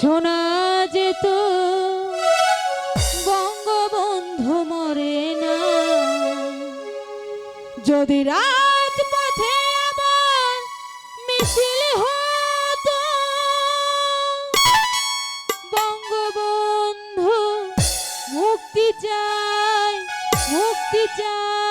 শোনা যেত। বঙ্গবন্ধু মরে না। যদি রাজপথে আবার মিছিল হতো, বঙ্গবন্ধু মুক্তি চায় মুক্তি চায়।